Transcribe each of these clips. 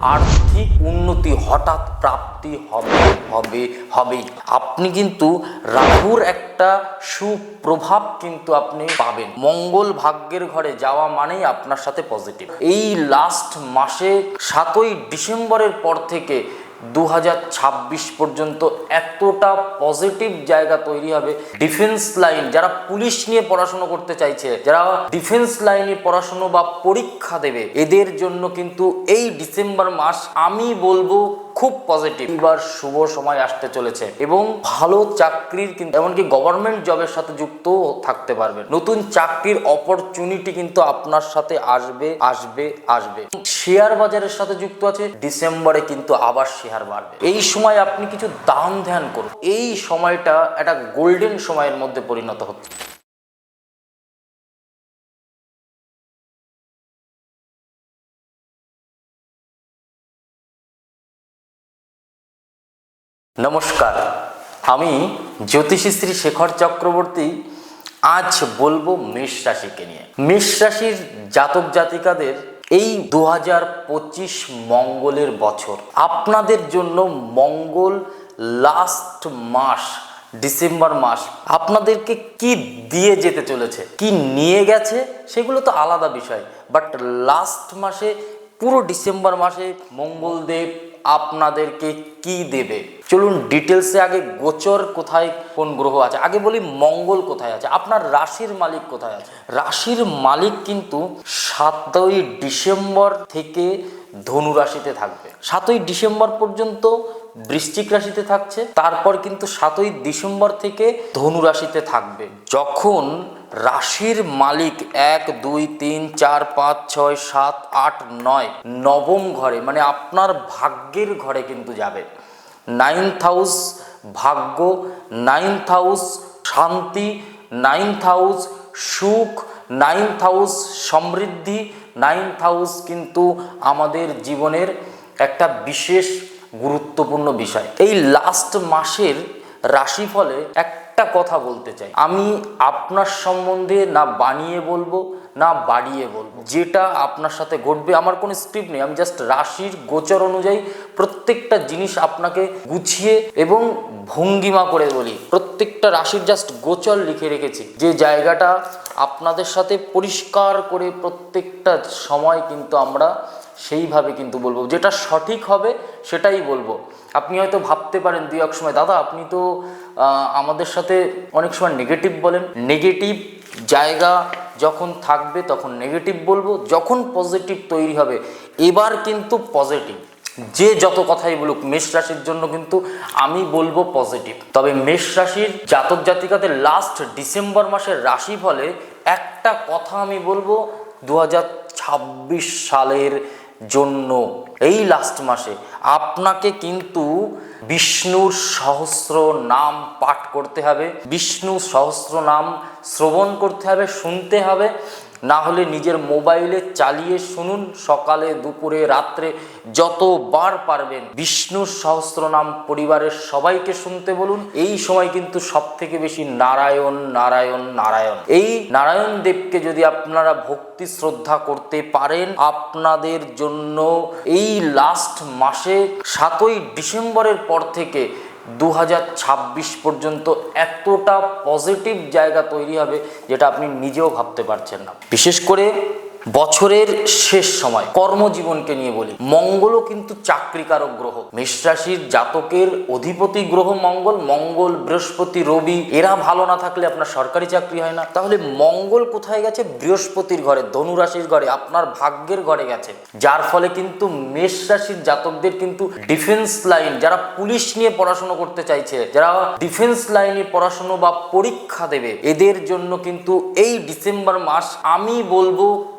আর্থিক উন্নতি হঠাৎ প্রাপ্তি হবে হবে হবে আপনি কিন্তু রাহুর একটা সুপ্রভাব কিন্তু আপনি পাবেন। মঙ্গল ভাগ্যের ঘরে যাওয়া মানেই আপনার সাথে পজিটিভ এই লাস্ট মাসে সাতই ডিসেম্বরের পর থেকে দু হাজার ছাব্বিশ পর্যন্ত এতটা পজিটিভ জায়গা তৈরি হবে ডিফেন্স লাইন যারা পুলিশ নিয়ে পড়াশুনো করতে চাইছে, যারা ডিফেন্স লাইনে পড়াশুনো বা পরীক্ষা দেবে, এদের জন্য কিন্তু এই ডিসেম্বর মাস আমি বলব খুব পজিটিভ এবার শুভ সময় আসতে চলেছে এবং ভালো চাকরির কিন্তু এমনকি গভর্নমেন্ট জবের সাথে যুক্ত থাকতে পারবেন। নতুন চাকরির অপরচুনিটি কিন্তু আপনার সাথে আসবে আসবে আসবে। শেয়ার বাজারের সাথে যুক্ত আছে, ডিসেম্বরে কিন্তু আবার শেয়ার বাড়বে। এই সময় আপনি কিছু দান ধ্যান করুন। এই সময়টা একটা গোল্ডেন সময়ের মধ্যে পরিণত হচ্ছে। নমস্কার। আমি জ্যোতিষী শ্রী শেখর চক্রবর্তী। আজ বলব মেষ রাশিকে নিয়ে। মেষ রাশির জাতক জাতিকাদের এই দু মঙ্গলের বছর। আপনাদের জন্য মঙ্গল লাস্ট মাস, ডিসেম্বর মাস, আপনাদেরকে কি দিয়ে যেতে চলেছে, কি নিয়ে গেছে, সেগুলো তো আলাদা বিষয়। বাট লাস্ট মাসে, পুরো ডিসেম্বর মাসে মঙ্গলদেব আপনাদেরকে কি দেবে? চলুন ডিটেলসে আগে গোচর কোথায় কোন গ্রহ আছে? আগে বলি মঙ্গল কোথায় আছে? আপনার রাশির মালিক কোথায় আছে? রাশির মালিক কিন্তু সাতই ডিসেম্বর থেকে ধনু রাশিতে থাকবে। সাতই ডিসেম্বর পর্যন্ত বৃশ্চিক রাশিতে থাকছে, তারপর কিন্তু সাতই ডিসেম্বর থেকে ধনু রাশিতে থাকবে। যখন রাশির মালিক এক, দুই, তিন, চার, পাঁচ, ছয়, সাত, আট, নয়, নবম ঘরে মানে আপনার ভাগ্যের ঘরে কিন্তু যাবে। নাইন্থ হাউস ভাগ্য নাইন্থ হাউস শান্তি নাইন্থ হাউস সুখ নাইন্থ হাউস সমৃদ্ধি, নাইন্থ হাউস কিন্তু আমাদের জীবনের একটা বিশেষ গুরুত্বপূর্ণ বিষয়। এই লাস্ট মাসের রাশিফলে একটা কথা বলতে চাই। আমি আপনার সম্বন্ধে না বানিয়ে বলব না বাড়িয়ে বলব। যেটা আপনার সাথে ঘটবে, আমার কোনো স্ক্রিপ্ট নেই। আমি জাস্ট রাশির গোচর অনুযায়ী প্রত্যেকটা জিনিস আপনাকে গুছিয়ে এবং ভঙ্গিমা করে বলি। প্রত্যেকটা রাশির জাস্ট গোচর লিখে রেখেছি। যে জায়গাটা আপনাদের সাথে পরিষ্কার করে প্রত্যেকটা সময় কিন্তু আমরা সেইভাবে কিন্তু বলব। যেটা সঠিক হবে সেটাই বলব। আপনি হয়তো ভাবতে পারেন দুই এক সময়, দাদা, আপনি তো আমাদের সাথে অনেক সময় নেগেটিভ বলেন। নেগেটিভ জায়গা যখন থাকবে তখন নেগেটিভ বলব, যখন পজিটিভ তৈরি হবে, এবার কিন্তু পজিটিভ যে যত কথাই বলুক, মেষ রাশির জন্য কিন্তু আমি বলব পজিটিভ তবে মেষ রাশির জাতক জাতিকাদের লাস্ট ডিসেম্বর মাসের রাশি ফলে একটা কথা আমি বলব দু হাজার ছাব্বিশ সালের জন্য, এই লাস্ট মাসে। আপনাকে কিন্তু বিষ্ণুর সহস্র নাম পাঠ করতে হবে বিষ্ণু সহস্র নাম শ্রবণ করতে হবে শুনতে হবে। না হলে নিজের মোবাইলে চালিয়ে শুনুন সকালে, দুপুরে, রাত্রে যতবার পারবেন। বিষ্ণুর সহস্র নাম পরিবারের সবাইকে শুনতে বলুন। এই সময় কিন্তু সব থেকে বেশি নারায়ণ নারায়ণ নারায়ণ। এই নারায়ণ দেবকে যদি আপনারা ভক্তি শ্রদ্ধা করতে পারেন, আপনাদের জন্য এই লাস্ট মাসে সাতই ডিসেম্বরের পর থেকে দু হাজার ছাব্বিশ পর্যন্ত এতটা পজিটিভ জায়গা তৈরি হবে যেটা আপনি নিজেও ভাবতে পারছেন না। বিশেষ করে বছরের শেষ সময় কর্মজীবনকে নিয়ে বলি, মঙ্গলও কিন্তু চাকরিকারক গ্রহ। মেষ রাশির জাতকের অধিপতি গ্রহ মঙ্গল মঙ্গল, বৃহস্পতি, রবি, এরা ভালো না থাকলে আপনার সরকারি চাকরি হয় না। তাহলে মঙ্গল কোথায় গেছে? বৃহস্পতির ঘরে ধনুরাশির ঘরে, আপনার ভাগ্যের ঘরে গেছে। যার ফলে কিন্তু মেষ রাশির জাতকদের কিন্তু ডিফেন্স লাইন, যারা পুলিশ নিয়ে পড়াশোনা করতে চাইছে, যারা ডিফেন্স লাইনে পড়াশোনা বা পরীক্ষা দেবে, এদের জন্য কিন্তু এই ডিসেম্বর মাস আমি বলব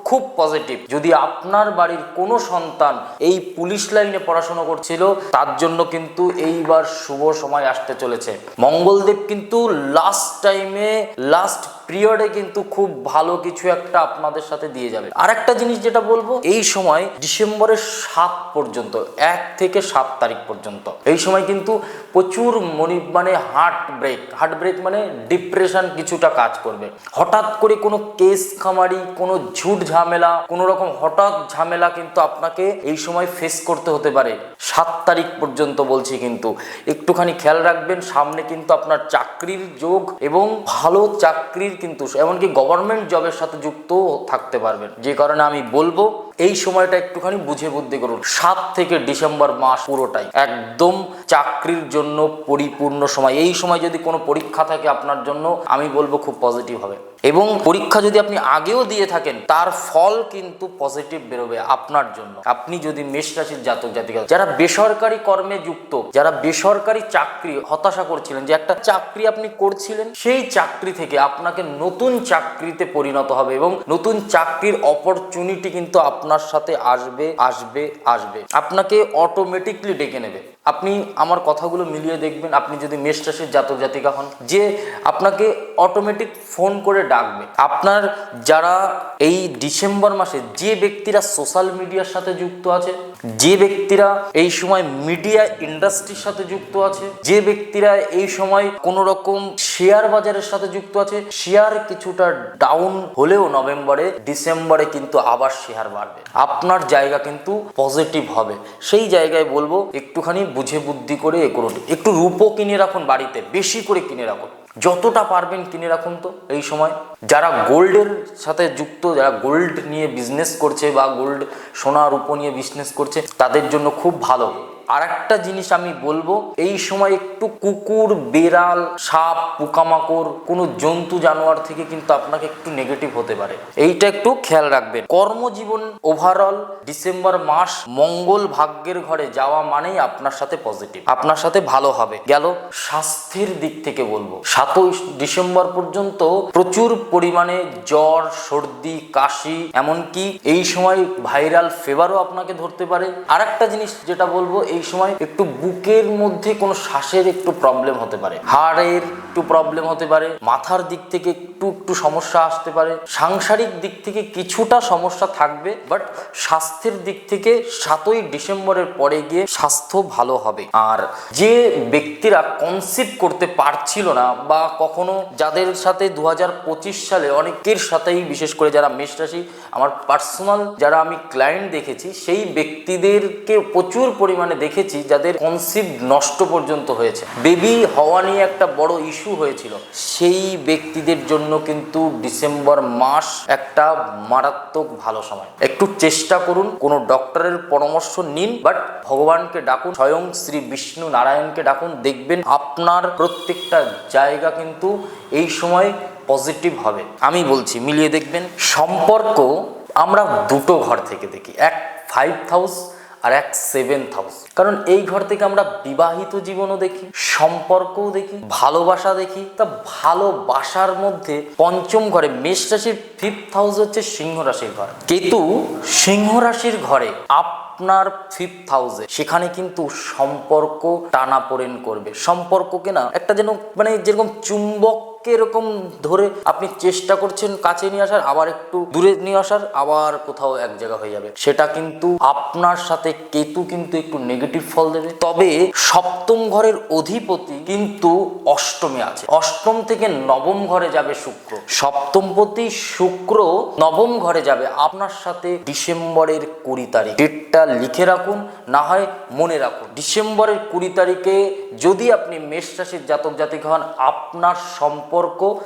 খুব পজিটিভ যদি আপনার বাড়ির কোনো সন্তান এই পুলিশ লাইনে পড়াশোনা করছিল, তার জন্য কিন্তু এইবার শুভ সময় আসতে চলেছে। মঙ্গলদেব কিন্তু লাস্ট টাইমে লাস্ট পিরিয়ডে কিন্তু খুব ভালো কিছু একটা আপনাদের সাথে দিয়ে যাবে। আর একটা জিনিস যেটা বলব, এই সময় ডিসেম্বরের সাত পর্যন্ত, এক থেকে সাত তারিখ পর্যন্ত, এই সময় কিন্তু প্রচুর মনি মানে হার্ট ব্রেক হার্ট ব্রেক মানে ডিপ্রেশন কিছুটা কাজ করবে। হঠাৎ করে কোনো কেস খামারি, কোনো ঝুট ঝামেলা, কোনো রকম হঠাৎ ঝামেলা কিন্তু আপনাকে এই সময় ফেস করতে হতে পারে। সাত তারিখ পর্যন্ত বলছি কিন্তু। একটুখানি খেয়াল রাখবেন, সামনে কিন্তু আপনার চাকরির যোগ এবং ভালো চাকরির কিন্তু, এমনকি গভর্নমেন্ট জবের সাথে যুক্ত থাকতে পারবেন। যে কারণে আমি বলব এই সময়টা একটুখানি বুঝে বুদ্ধি করুন। সাত থেকে ডিসেম্বর মাস পুরোটাই। একদম চাকরির জন্য পরিপূর্ণ সময়। এই সময় যদি কোনো পরীক্ষা থাকে আপনার জন্য, আমি বলব খুব পজিটিভ হবে। এবং পরীক্ষা যদি আপনি আগেও দিয়ে থাকেন, তার ফল কিন্তু পজিটিভ বেরোবে আপনার জন্য। আপনি যদি মেষ রাশির জাতক জাতিকা, যারা বেসরকারি কর্মে যুক্ত, যারা বেসরকারি চাকরি, হতাশা করছিলেন যে একটা চাকরি আপনি করছিলেন, সেই চাকরি থেকে আপনাকে নতুন চাকরিতে পরিণত হবে এবং নতুন চাকরির অপরচুনিটি কিন্তু আপনার সাথে আসবে আসবে আসবে। আপনাকে অটোমেটিকলি ডেকে নেবে। আপনি আমার কথাগুলো মিলিয়ে দেখবেন, আপনি যদি মেষ রাশির জাতক জাতিকা হন, যে আপনাকে অটোমেটিক ফোন করে ডাকবে। আপনার যারা এই ডিসেম্বর মাসে যে ব্যক্তিরা সোশ্যাল মিডিয়ার সাথে যুক্ত আছে যে ব্যক্তিরা এই সময় মিডিয়া ইন্ডাস্ট্রির সাথে যুক্ত আছে, যে ব্যক্তিরা এই সময় কোন রকম শেয়ার বাজারের সাথে যুক্ত আছে, শেয়ার কিছুটা ডাউন হলেও নভেম্বরে, ডিসেম্বরে কিন্তু আবার শেয়ার বাড়বে। আপনার জায়গা কিন্তু পজিটিভ হবে। সেই জায়গায় বলব, একটুখানি বুঝে বুদ্ধি করে এ করুন। একটু রূপও কিনে রাখুন বাড়িতে, বেশি করে কিনে রাখুন। যতটা পারবেন কিনে রাখুন তো এই সময়। যারা গোল্ডের সাথে যুক্ত, যারা গোল্ড নিয়ে বিজনেস করছে বা গোল্ড সোনা রূপো নিয়ে বিজনেস করছে, তাদের জন্য খুব ভালো। আর একটা জিনিস আমি বলব, এই সময় একটু কুকুর, বেড়াল, সাপ, পোকামাকড়, কোনো জন্তু, জানোয়ার থেকে কিন্তু আপনাকে একটু নেগেটিভ হতে পারে। এইটা একটু খেয়াল রাখবেন। কর্মজীবন ওভারঅল ডিসেম্বর মাস মঙ্গল ভাগ্যের ঘরে যাওয়া মানেই আপনার সাথে পজিটিভ আপনার সাথে ভালো হবে। গেল স্বাস্থ্যের দিক থেকে বলব। সাতই ডিসেম্বর পর্যন্ত প্রচুর পরিমাণে জ্বর, সর্দি, কাশি, এমনকি এই সময় ভাইরাল ফেভারও আপনাকে ধরতে পারে। আর একটা জিনিস যেটা বলব, এই সময় একটু বুকের মধ্যে কোনো শ্বাসের একটু প্রবলেম হতে পারে। হাড়ের একটু প্রবলেম হতে পারে, মাথার দিক থেকে একটু একটু সমস্যা আসতে পারে। সাংসারিক দিক থেকে কিছুটা সমস্যা থাকবে বাট স্বাস্থ্যের দিক থেকে সাতই ডিসেম্বরের পরে গিয়ে স্বাস্থ্য ভালো হবে। আর যে ব্যক্তিরা কনসিভ করতে পারছিল না বা কখনো যাদের সাথে দু হাজার পঁচিশ সালে অনেকের সাথেই, বিশেষ করে যারা মেষ রাশি, আমার পার্সোনাল যারা আমি ক্লায়েন্ট দেখেছি, সেই ব্যক্তিদেরকে প্রচুর পরিমাণে দেখেছি যাদের কনসিভ নষ্ট পর্যন্ত হয়েছে। বেবি হওয়া নিয়ে একটা বড় ইস্যু হয়েছিল। সেই ব্যক্তিদের জন্য কিন্তু ডিসেম্বর মাস একটা মারাত্মক ভালো সময়। একটু চেষ্টা করুন, কোনো ডক্টরের পরামর্শ নিন বাট ভগবানকে ডাকুন, স্বয়ং শ্রী বিষ্ণু নারায়ণকে ডাকুন, দেখবেন আপনার প্রত্যেকটা জায়গা কিন্তু এই সময় পজিটিভ হবে। আমি বলছি, মিলিয়ে দেখবেন, সম্পর্ক আমরা দুটো ঘর থেকে দেখি। এক ফাইভ হাউস আর এক সেভেন্থ হাউস কারণ এই ঘর থেকে আমরা বিবাহিত জীবনও দেখি, সম্পর্কও দেখি, ভালোবাসা দেখি। তা ভালোবাসার মধ্যে পঞ্চম ঘরে মেষ রাশির ফিফথ হাউস হচ্ছে সিংহ রাশির ঘর। কেতু সিংহ রাশির ঘরে আপ আপনার ফিফথ হাউসে সেখানে কিন্তু সম্পর্ক টানাপোড়েন করবে। সম্পর্ককে না একটা যেন মানে যেরকম চুম্বক এরকম ধরে আপনি চেষ্টা করছেন কাছে নিয়ে আসার, আবার একটু দূরে নিয়ে আসার, আবার কোথাও এক জায়গা হয়ে যাবে। সেটা কিন্তু আপনার সাথে কেতু কিন্তু একটু নেগেটিভ ফল দেবে। তবে সপ্তম ঘরের অধিপতি কিন্তু অষ্টমে আছে। অষ্টম থেকে নবম ঘরে যাবে শুক্র। সপ্তমপতি শুক্র নবম ঘরে যাবে। আপনার সাথে ডিসেম্বরের কুড়ি তারিখ। ডেটটা লিখে রাখুন, না হয় মনে রাখুন। ডিসেম্বরের কুড়ি তারিখে যদি আপনি মেষ রাশির জাতক জাতিক হন, আপনার সম্পর্ক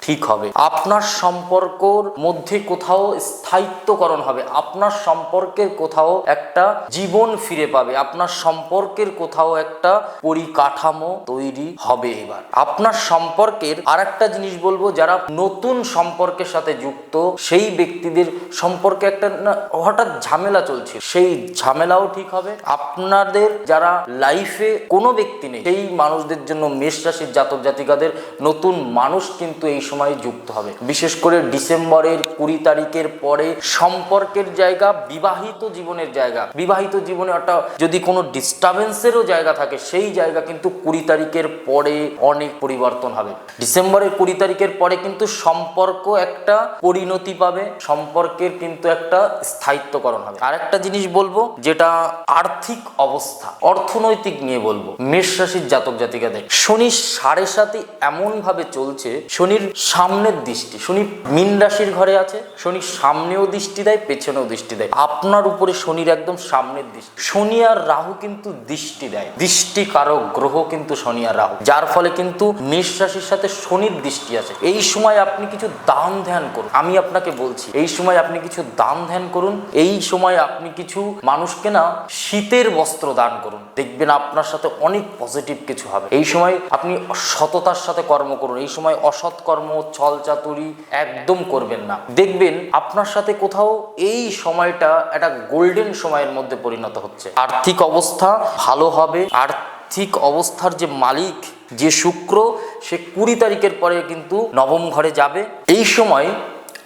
ঠিক হবে। আপনার সম্পর্কর মধ্যে কোথাও স্থায়িত্বকরণ হবে। আপনার সম্পর্কের কোথাও একটা জীবন ফিরে পাবে। আপনার সম্পর্কের কোথাও একটা পরিকাঠামো তৈরি হবে এবার। আপনার সম্পর্কের আর একটা জিনিস বলব, যারা নতুন সম্পর্কের সাথে যুক্ত, সেই ব্যক্তিদের সম্পর্কে একটা হঠাৎ ঝামেলা চলছে। সেই ঝামেলাও ঠিক হবে। আপনাদের যারা লাইফে কোনো ব্যক্তি নেই, সেই মানুষদের জন্য মেষ রাশির জাতক জাতিকাদের নতুন মানুষ কিন্তু এই সময় যুক্ত হবে। বিশেষ করে ডিসেম্বরের কুড়ি তারিখের পরে সম্পর্কের জায়গা, বিবাহিত জীবনের জায়গা। বিবাহিত জীবনে একটা যদি কোনো ডিস্টারবেন্সেরও জায়গা থাকে, সেই জায়গা কিন্তু কুড়ি তারিখের পরে অনেক পরিবর্তন হবে। ডিসেম্বরের কুড়ি তারিখের পরে কিন্তু সম্পর্ক একটা পরিণতি পাবে, সম্পর্কের কিন্তু একটা স্থায়িত্বকরণ হবে। আর একটা জিনিস বলব, যেটা আর্থিক অবস্থা, অর্থনৈতিক নিয়ে বলব। মেষ রাশির জাতক জাতিকাদের, শনি সাড়ে সাথে এমন ভাবে চলছে শনির সামনের দৃষ্টি, শনি মিন রাশির ঘরে আছে, শনি সামনেও দৃষ্টি দেয়, পেছনেও দৃষ্টি দেয়। আপনার উপরে শনির একদম সামনের দৃষ্টি। শনি আর রাহু কিন্তু দৃষ্টি দেয়। দৃষ্টি কারক গ্রহ কিন্তু শনি আর রাহু। যার ফলে কিন্তু মেষ রাশির সাথে শনির দৃষ্টি আছে এই সময় আপনি কিছু দান ধ্যান করুন। আমি আপনাকে বলছি, এই সময় আপনি কিছু দান ধ্যান করুন। এই সময় আপনি কিছু মানুষকে না শীতের বস্ত্র দান করুন। দেখবেন আপনার সাথে অনেক পজিটিভ কিছু হবে। এই সময় আপনি সততার সাথে কর্ম করুন। এই সময় অসৎ ছলচাতুরি ছল চাতুরি একদম করবেন না। দেখবেন আপনার সাথে কোথাও এই সময়টা একটা গোল্ডেন সময়ের মধ্যে পরিণত হচ্ছে। আর্থিক অবস্থা ভালো হবে। আর্থিক অবস্থার যে মালিক, যে শুক্র, সে কুড়ি তারিখের পরে কিন্তু নবম ঘরে যাবে। এই সময়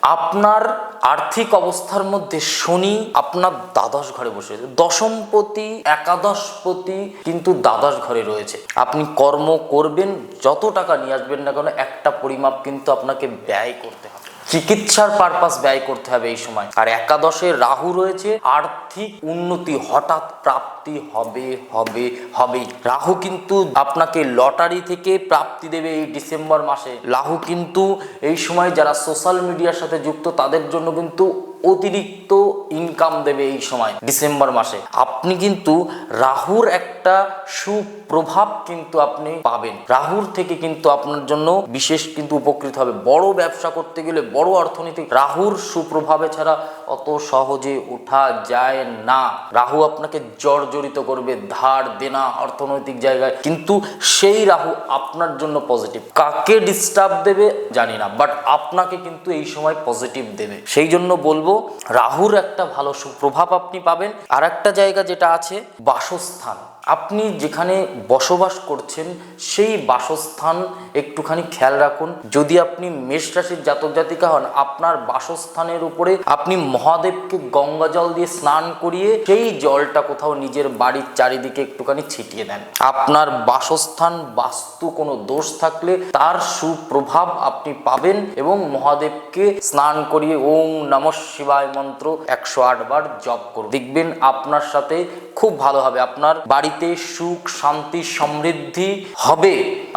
আপনার আর্থিক অবস্থার মধ্যে শনি আপনার দ্বাদশ ঘরে বসে রয়েছে। দশমপতি একাদশপতি কিন্তু দ্বাদশ ঘরে রয়েছে। আপনি কর্ম করবেন, যত টাকা নিয়ে আসবেন না কেন, একটা পরিমাপ কিন্তু আপনাকে ব্যয় করতে হবে। চিকিৎসার পারপাস ব্যয় করতে হবে এই সময়। আর একাদশে রাহু রয়েছে, আর্থিক উন্নতি হঠাৎ প্রাপ্তি হবে হবে হবে রাহু কিন্তু আপনাকে লটারি থেকে প্রাপ্তি দেবে এই ডিসেম্বর মাসে। রাহু কিন্তু এই সময় যারা সোশ্যাল মিডিয়ার সাথে যুক্ত, তাদের জন্য কিন্তু অতিরিক্ত ইনকাম দেবে এই সময় ডিসেম্বর মাসে। আপনি কিন্তু রাহুর একটা সুপ্রভাব কিন্তু আপনি পাবেন। রাহুর থেকে কিন্তু আপনার জন্য বিশেষ কিন্তু উপকৃত হবে। বড় ব্যবসা করতে গেলে বড় অর্থনীতি, রাহুর সুপ্রভাবে ছাড়া অত সহজে ওঠা যায় না। রাহু আপনাকে জর্জরিত করবে, ধার দেনা অর্থনৈতিক জায়গায়। কিন্তু সেই রাহু আপনার জন্য পজিটিভ কাকে ডিস্টার্ব দেবে জানি না বাট আপনাকে কিন্তু এই সময় পজিটিভ দেবে। সেই জন্য বলব রাহুর একটা ভালো সুপ্রভাব আপনি পাবেন। আর একটা জায়গা যেটা আছে বাসস্থান। আপনি যেখানে বসবাস করছেন, সেই বাসস্থান একটুখানি খেয়াল রাখুন। যদি আপনি মেষ রাশির জাতক জাতিকা হন, আপনার বাসস্থানের উপরে আপনি মহাদেবকে গঙ্গা জল দিয়ে স্নান করিয়ে সেই জলটা কোথাও নিজের বাড়ির চারিদিকে একটুখানি ছিটিয়ে দেন। আপনার বাসস্থান, বাস্তু কোনো দোষ থাকলে তার সুপ্রভাব আপনি পাবেন এবং মহাদেবকে স্নান করিয়ে ওম নম শিবায় মন্ত্র একশো আট বার জপ করুন। দেখবেন আপনার সাথে খুব ভালো হবে। আপনার বাড়িতে সুখ শান্তি সমৃদ্ধি হবে।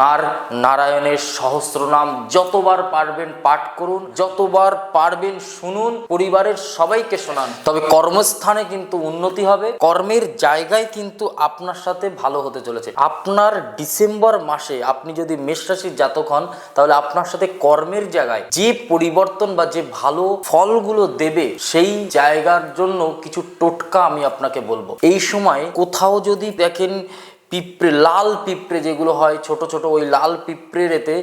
আর নারায়ণের সহস্র নাম যতবার পারবেন পাঠ করুন, যতবার পারবেন শুনুন, পরিবারের সবাইকে শোনান। তবে কর্মস্থানে কিন্তু উন্নতি হবে, কর্মের জায়গায় কিন্তু আপনার সাথে ভালো হতে চলেছে। আপনার ডিসেম্বর মাসে আপনি যদি মেষ রাশির জাতক হন, তাহলে আপনার সাথে কর্মের জায়গায় যে পরিবর্তন বা যে ভালো ফলগুলো দেবে, সেই জায়গার জন্য কিছু টোটকা আমি আপনাকে বলব। এই সময় কোথাও যদি দেখেন পিঁপড়ে, লাল পিঁপড়ে যেগুলো হয়, ছোট ছোট ওই লাল পিঁপড়ের এতে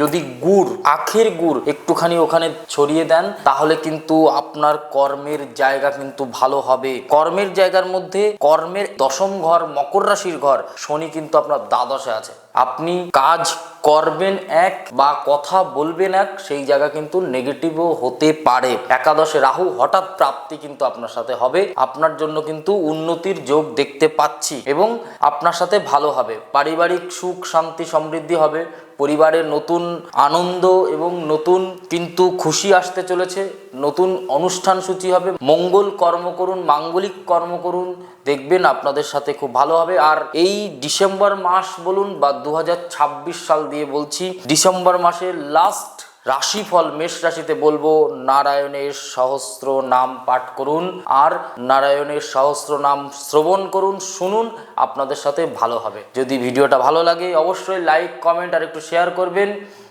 যদি গুড়, আখের গুড় একটুখানি ওখানে ছড়িয়ে দেন, তাহলে কিন্তু আপনার কর্মের জায়গা কিন্তু ভালো হবে। কর্মের জায়গার মধ্যে কর্মের দশম ঘর, মকর রাশির ঘর, শনি কিন্তু আপনার দ্বাদশে আছে। আপনি কাজ করবেন এক বা কথা বলবেন এক, সেই জায়গা কিন্তু নেগেটিভও হতে পারে। একাদশে রাহু হঠাৎ প্রাপ্তি কিন্তু আপনার সাথে হবে। আপনার জন্য কিন্তু উন্নতির যোগ দেখতে পাচ্ছি এবং আপনার সাথে ভালো হবে। পারিবারিক সুখ, শান্তি, সমৃদ্ধি হবে। পরিবারের নতুন আনন্দ এবং নতুন কিন্তু খুশি আসতে চলেছে। নতুন অনুষ্ঠান সূচি হবে। মঙ্গল কর্ম করুন, মাঙ্গলিক কর্ম করুন, দেখবেন আপনাদের সাথে খুব ভালো হবে। আর এই ডিসেম্বর মাস বলুন বা দু হাজার ছাব্বিশ সাল দিয়ে বলছি, ডিসেম্বর মাসের লাস্ট রাশিফল, মেষ রাশিতে বলব, নারায়ণের সহস্র নাম পাঠ করুন। আর নারায়ণের সহস্র নাম শ্রবণ করুন, শুনুন, আপনাদের সাথে ভালো হবে। যদি ভিডিওটা ভালো লাগে, অবশ্যই লাইক কমেন্ট আর একটু শেয়ার করবেন।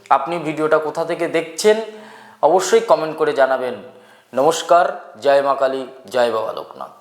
আপনি ভিডিওটা কোথা থেকে দেখছেন অবশ্যই কমেন্ট করে জানাবেন। নমস্কার জয় মা কালী জয় বাবা লোকনাথ।